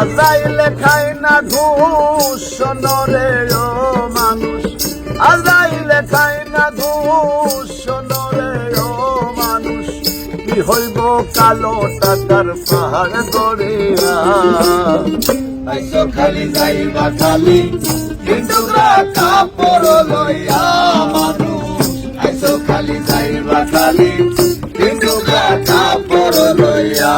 আজাইলে খাই না ঘুষ শোনরে ও মানুষ। আজাইলে খাই না ঘুষ শোনরে ও মানুষ। কি হইব কালো টাকার পাহাড় গড়িয়া? আইসো খালি যাইবা খালি কিন্তু কাপড় লইয়া মানুষ। আইসো খালি যাইবা খালি কিন্তু কাপড় লইয়া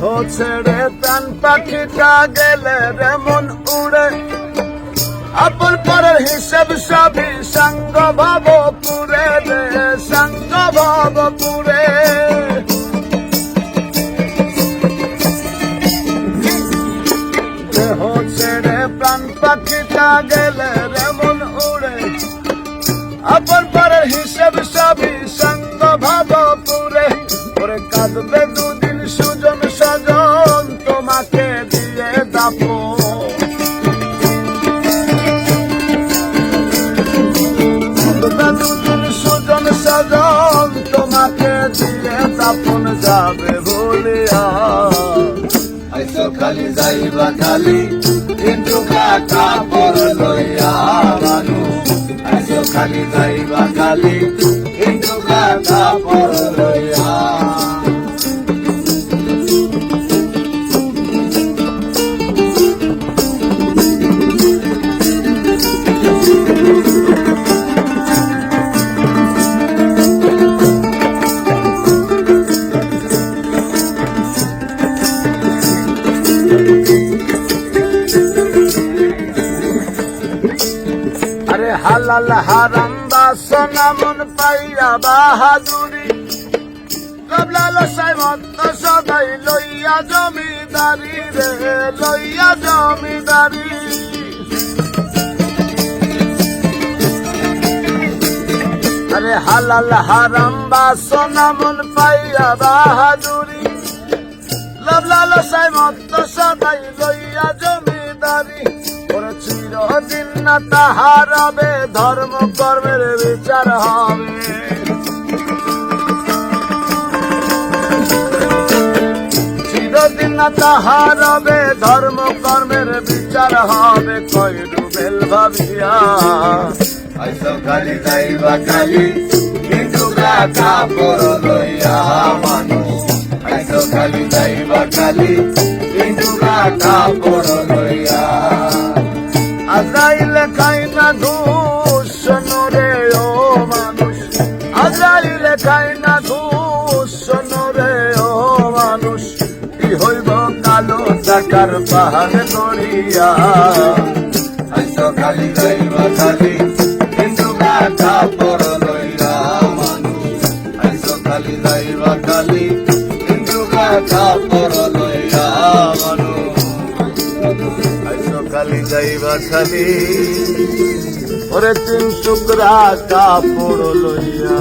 দেহ ছেড়ে প্রাণ পাখিটা গেলে রে মন উড়ে। আপন পরের হিসেব সবই সঙ্গ ভাব পুরে রে, সঙ্গ ভাব পুরে দেহ ছেড়ে প্রাণ পাখিটা গেলে রে মন উড়ে। আপন পরের হিসেব সবই সঙ্গ ভাব পুরে ওরে কাঁদবে দুদিন দুদিন সুজন সজন তোমাকে দিয়ে দাপন যাবে বলিয়া আইসো খালি যাইবা খালি হালাল হারাম বাসনা মন পাইয়া বাহাদুরি। কবলাল সাইমত সদাই লইয়া জমিদারি রে, লইয়া জমিদারি। আরে হালাল হারাম বাসনা মন পাইয়া বাহাদুরি। লাল সাইমত সদাই লইয়া জমিদারি। চিরদিন না তাহার হবে, ধর্ম কর্মের বিচার হবে। চিরদিন না তাহার হবে, ধর্ম কর্মের বিচার হবে কয় রুবেল ভাবিয়া। আইসো খালি যাইবা খালি কিন্তু কাপড় লইয়া মানুষ। আইসো খালি যাইবা খালি কিন্তু কাপড় লইয়া টাকার পাহাড় গড়িয়া আইসো খালি যাইবা খালি কিন্তু কাপড় লইয়া মানুষ। আইসো খালি যাইবা খালি কিন্তু কাপড় লইয়া মানুষ। আইসো খালি যাইবা খালি ওরে তিন টুকরা কাপড় লইয়া।